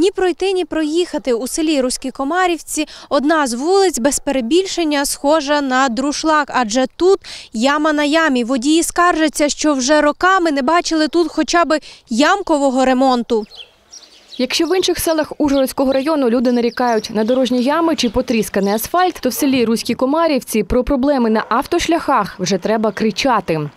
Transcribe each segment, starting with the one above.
Ні пройти, ні проїхати у селі Руські Комарівці. Одна з вулиць без перебільшення схожа на друшлак, адже тут яма на ямі. Водії скаржаться, що вже роками не бачили тут хоча б ямкового ремонту. Якщо в інших селах Ужгородського району люди нарікають на дорожні ями чи потрісканий асфальт, то в селі Руські Комарівці про проблеми на автошляхах вже треба кричати.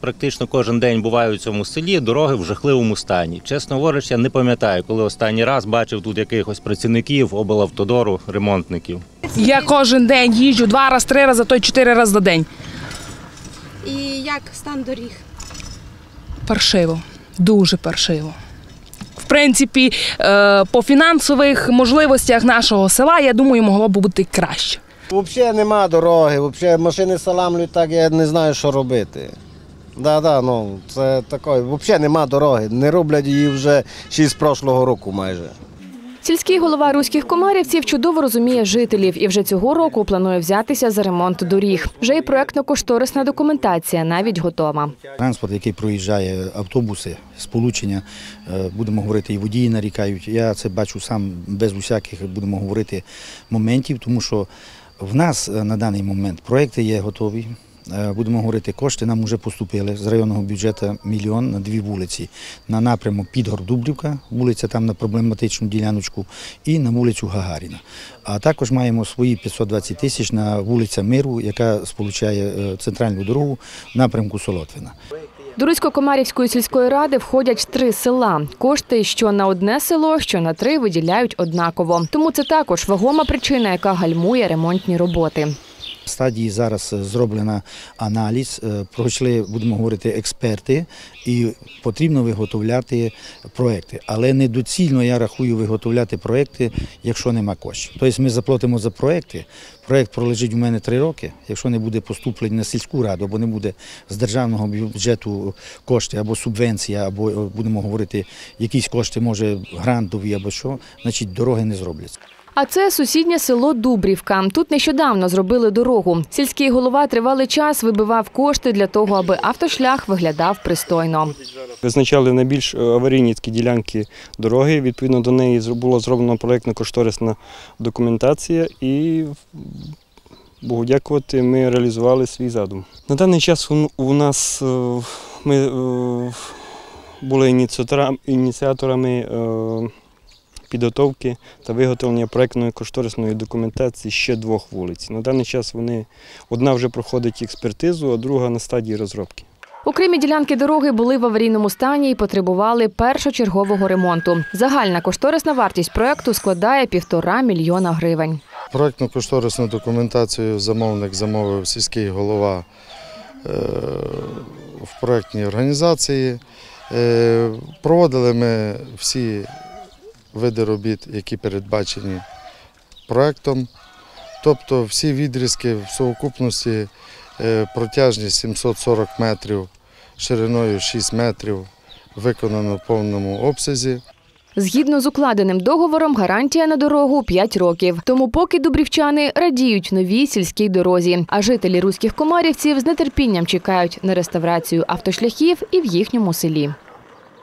Практично кожен день буваю у цьому селі, дороги в жахливому стані. Чесно говорячи, я не пам'ятаю, коли останній раз бачив тут якихось працівників облавтодору, ремонтників. Я кожен день їжджу два рази, три рази, то й чотири рази на день. І як стан доріг? Паршиво, дуже паршиво. В принципі, е, по фінансових можливостях нашого села, я думаю, могло б бути краще. Взагалі нема дороги, взагалі машини саламлюють так, я не знаю, що робити. Да, да, ну це таке, взагалі нема дороги. Не роблять її вже ще з прошлого року майже. Сільський голова руських комарівців чудово розуміє жителів і вже цього року планує взятися за ремонт доріг. Вже і проектно-кошторисна документація навіть готова. Транспорт, який проїжджає, автобуси, сполучення, е, будемо говорити, і водії нарікають. Я це бачу сам без усяких, будемо говорити, моментів, тому що в нас е, на даний момент проекти є готові. Е, Будемо говорити, кошти нам вже поступили з районного бюджету мільйон на дві вулиці. На напрямок Підгор-Дубрівка, вулиця там на проблематичну діляночку, і на вулицю Гагаріна. А також маємо свої 520 тисяч на вулиця Миру, яка сполучає е, центральну дорогу в напрямку Солотвина. До Русько-Комарівської сільської ради входять три села. Кошти що на одне село, що на три виділяють однаково. Тому це також вагома причина, яка гальмує ремонтні роботи. Стадії зараз е, зроблено аналіз, е, пройшли, будемо говорити, експерти, і потрібно виготовляти проекти. Але недоцільно я рахую виготовляти проекти, якщо нема коштів. Тобто ми заплатимо за проекти. Проект пролежить у мене три роки. Якщо не буде поступлень на сільську раду, або не буде з державного бюджету кошти, або субвенція, або е, будемо говорити, якісь кошти, може грантові, або що, значить дороги не зробляться. А це сусіднє село Дубрівка. Тут нещодавно зробили дорогу. Сільський голова тривалий час вибивав кошти для того, аби автошлях виглядав пристойно. Визначали найбільш е, аварійні такі ділянки дороги. Відповідно до неї зро- була зроблена проєктно-кошторисна документація і Богу дякувати, ми реалізували свій задум. На даний час у- нас е, ми е, були ініціатора- ініціаторами підготовки та виготовлення проєктної кошторисної документації ще двох вулиць. На даний час вони одна вже проходить експертизу, а друга на стадії розробки. Окремі ділянки дороги були в аварійному стані і потребували першочергового ремонту. Загальна кошторисна вартість проекту складає півтора мільйона гривень. Проектну кошторисну документацію замовник замовив сільський голова е, в проектній організації. Е, Проводили ми всі види робіт, які передбачені проектом. Тобто всі відрізки в сукупності е, протяжність 740 метрів, шириною 6 метрів, виконано в повному обсязі. Згідно з укладеним договором, гарантія на дорогу 5 років. Тому поки дубрівчани радіють новій сільській дорозі, а жителі руських комарівців з нетерпінням чекають на реставрацію автошляхів і в їхньому селі.